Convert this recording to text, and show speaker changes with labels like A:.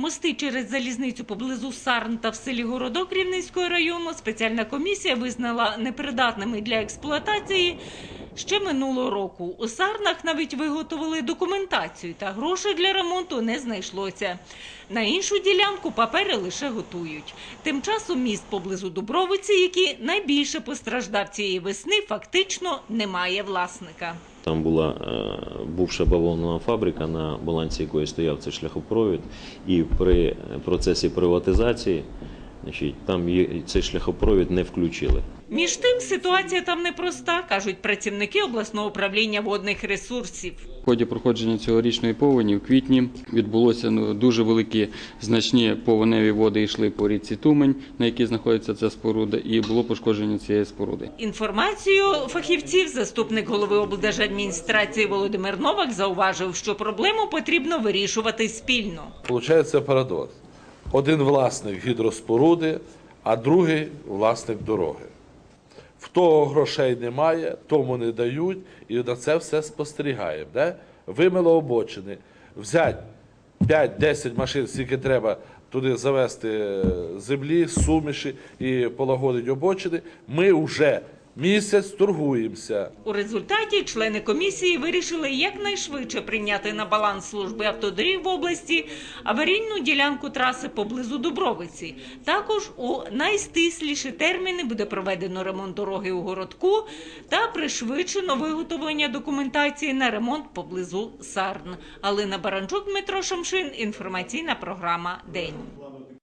A: Мости через залізницю поблизу Сарн та в селі Городок Рівненського району спеціальна комісія визнала непридатними для експлуатації ще минулого року. У Сарнах навіть виготовили документацію, та грошей для ремонту не знайшлося. На іншу ділянку папери лише готують. Тим часом міст поблизу Дубровиці, який найбільше постраждав цієї весни, фактично не має власника.
B: Там була е, бувша бавовнова фабрика, на балансі якої стояв цей шляхопровід, і при процесі приватизації значить, там цей шляхопровід не включили.
A: Між тим ситуація там непроста, кажуть працівники обласного управління водних ресурсів.
C: В ході проходження цьогорічної повені в квітні відбулося ну, дуже великі значні повеневі води йшли по річці Тумень, на якій знаходиться ця споруда, і було пошкодження цієї споруди.
A: Інформацію фахівців заступник голови облдержадміністрації Володимир Новак зауважив, що проблему потрібно вирішувати спільно.
D: Получається парадокс. Один власник гідроспоруди, а другий власник дороги. В того грошей немає, тому не дають, і на це все спостерігаємо. Да? Вимило обочини, взять 5-10 машин, скільки треба туди завести е, землі, суміші і полагодити обочини. Ми вже місяць торгуємося.
A: У результаті члени комісії вирішили якнайшвидше прийняти на баланс служби автодоріг в області аварійну ділянку траси поблизу Дубровиці. Також у найстисліші терміни буде проведено ремонт дороги у городку та пришвидшено виготовлення документації на ремонт поблизу Сарн. Алина Баранчук, Дмитро Шамшин. Інформаційна програма День.